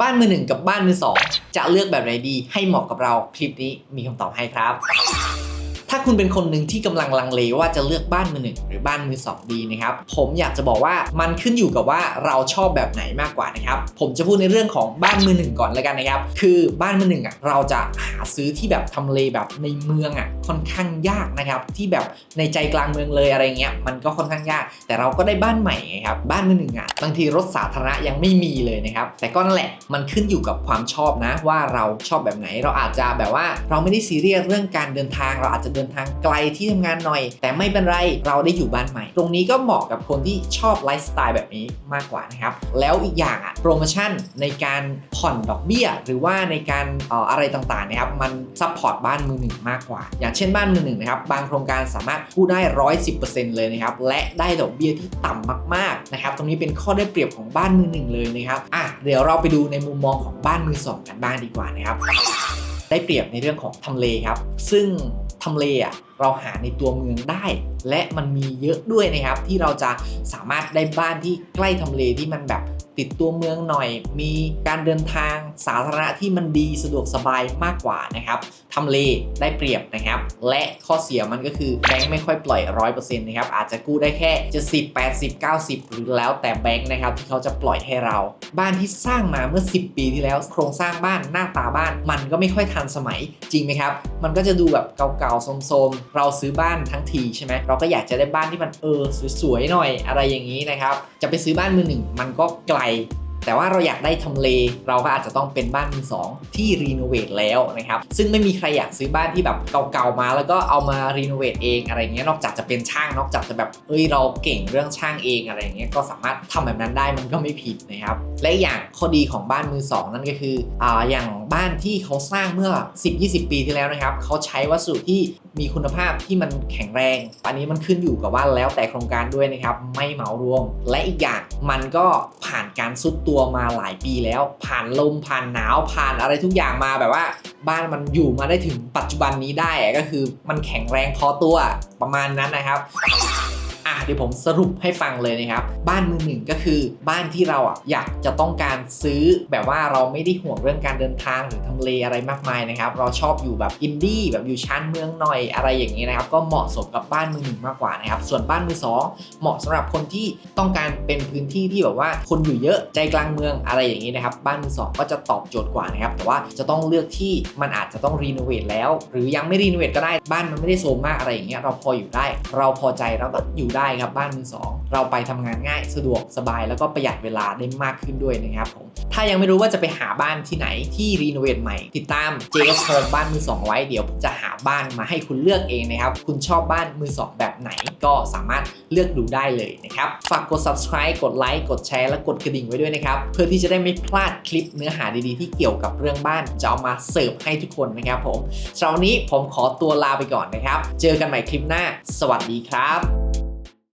บ้านมือหนึ่งกับบ้านมือสองจะเลือกแบบไหนดีให้เหมาะกับเราคลิปนี้มีคำตอบให้ครับ ถ้าคุณเป็นคนหนึ่งที่กำลังลังเลว่าจะเลือกบ้านมือหนึ่งหรือบ้านมือสองดีนะครับผมอยากจะบอกว่ามันขึ้นอยู่กับว่าเราชอบแบบไหนมากกว่านะครับผมจะพูดในเรื่องของบ้านมือหนึ่งก่อนเลยกันนะครับคือบ้านมือหนึ่งอะเราจะหาซื้อที่แบบทำเลแบบในเมืองอะค่อนข้างยากนะครับที่แบบในใจกลางเมืองเลยอะไรเงี้ยมันก็ค่อนข้างยาก แต่เราก็ได้บ้านใหม่ครับบ้านมือหนึ่งอะบางทีรถสาธารณะยังไม่มีเลยนะครับแต่ก็นั่นแหละมันขึ้นอยู่กับความชอบนะว่าเราชอบแบบไหน เราอาจจะแบบว่าเราไม่ได้ซีเรียสเรื่องการเดินทางเราอาจจะเดินทางไกลที่ทำงานหน่อย แต่ไม่เป็นไรเราได้อยู่บ้านใหม่ ตรงนี้ก็เหมาะกับคนที่ชอบไลฟ์สไตล์แบบนี้มากกว่านะครับ แล้วอีกอย่างอะโปรโมชั่นในการผ่อนดอกเบี้ย หรือว่าในการออะไรต่างๆนะครับมันซัพพอร์ตบ้านมือหนึ่งมากกว่า อย่างเช่นบ้านมือหนึ่งนะครับบางโครงการสามารถกู้ได้ร้อยสิบเปอร์เซ็นต์เลยนะครับและได้ดอกเบี้ยที่ต่ำมากๆนะครับตรงนี้เป็นข้อได้เปรียบของบ้านมือหนึ่งเลยนะครับอะเดี๋ยวเราไปดูในมุมมองของบ้านมือสองกันบ้างดีกว่านะครับได้เปรียบในเรื่องของทำเลครับ ซึ่ง ทำเลอะเราหาในตัวเมืองได้ และมันมีเยอะด้วยนะครับ ที่เราจะสามารถได้บ้านที่ใกล้ทำเลที่มันแบบติดตัวเมืองหน่อย มีการเดินทางสาธารณะที่มันดีสะดวกสบายมากกว่านะครับทำเลได้เปรียบนะครับ และข้อเสียมันก็คือแบงค์ไม่ค่อยปล่อย 100%นะครับ อาจจะกู้ได้แค่70 80 90 หรือแล้วแต่แบงค์นะครับ ที่เขาจะปล่อยให้เรา บ้านที่สร้างมาเมื่อ 10 ปีที่แล้ว โครงสร้างบ้านหน้าตาบ้าน มันก็ไม่ค่อยทันสมัยจริงไหมครับ มันก็จะดูแบบเก่าๆโทมๆเราซื้อบ้านทั้งทีใช่ไหมเราก็อยากจะได้บ้านที่มันเออสวยๆหน่อยอะไรอย่างนี้นะครับ จะไปซื้อบ้านมือหนึ่งมันก็ไกล แต่ว่าเราอยากได้ทำเล เราก็อาจจะต้องเป็นบ้านมือสองที่รีโนเวทแล้วนะครับ ซึ่งไม่มีใครอยากซื้อบ้านที่แบบเก่าๆมาแล้วก็เอามารีโนเวทเองอะไรเงี้ย นอกจากจะเป็นช่าง นอกจากจะแบบเอ้ยเราเก่งเรื่องช่างเองอะไรเงี้ย ก็สามารถทำแบบนั้นได้มันก็ไม่ผิดนะครับ และอีกอย่างข้อดีของบ้านมือสองนั่นก็คืออ่าอย่างบ้านที่เขาสร้างเมื่อ 10-20 ปีที่แล้วนะครับ เขาใช้วัสดุที่มีคุณภาพที่มันแข็งแรง อันนี้มันขึ้นอยู่กับว่าแล้วแต่โครงการด้วยนะครับ ไม่เหมารวม และอีกอย่างมันก็ผ่านการซุดตัวมาหลายปีแล้ว ผ่านลมผ่านหนาวผ่านอะไรทุกอย่างมาแบบว่า บ้านมันอยู่มาได้ถึงปัจจุบันนี้ได้ก็คือมันแข็งแรงพอตัวประมาณนั้นนะครับ เดี๋ยวผมสรุปให้ฟังเลยนะครับ บ้านมือหนึ่งก็คือบ้านที่เราอะอยากจะต้องการซื้อแบบว่าเราไม่ได้ห่วงเรื่องการเดินทางหรือทำเลอะไรมากมายนะครับ เราชอบอยู่แบบอินดี้แบบอยู่ชานเมืองหน่อยอะไรอย่างนี้นะครับ ก็เหมาะสมกับบ้านมือหนึ่งมากกว่านะครับ ส่วนบ้านมือสองเหมาะสำหรับคนที่ต้องการเป็นพื้นที่ที่แบบว่าคนอยู่เยอะใจกลางเมืองอะไรอย่างนี้นะครับ บ้านมือสองก็จะตอบโจทย์กว่านะครับ แต่ว่าจะต้องเลือกที่มันอาจจะต้องรีโนเวทแล้ว หรือยังไม่รีโนเวทก็ได้บ้านมันไม่ได้โซมมากอะไรอย่างเงี้ยเราพออยู่ได้ เราพอใจเราก็อยู่ได้ครับบ้านมือสองเราไปทำงานง่ายสะดวกสบายแล้วก็ประหยัดเวลาได้มากขึ้นด้วยนะครับผมถ้ายังไม่รู้ว่าจะไปหาบ้านที่ไหนที่รีโนเวทใหม่ ติดตาม JS Home บ้านมือสองไว้เดี๋ยวผมจะหาบ้านมาให้คุณเลือกเองนะครับ คุณชอบบ้านมือสองแบบไหนก็สามารถเลือกดูได้เลยนะครับ ฝากกด subscribe กดไลค์กดแชร์และกดกระดิ่งไว้ด้วยนะครับ เพื่อที่จะได้ไม่พลาดคลิปเนื้อหาดีๆ ที่เกี่ยวกับเรื่องบ้านจะเอามาเสิร์ฟให้ทุกคนนะครับผมสำหรับวันนี้ผมขอตัวลาไปก่อนนะครับ เจอกันใหม่คลิปหน้า สวัสดีครับ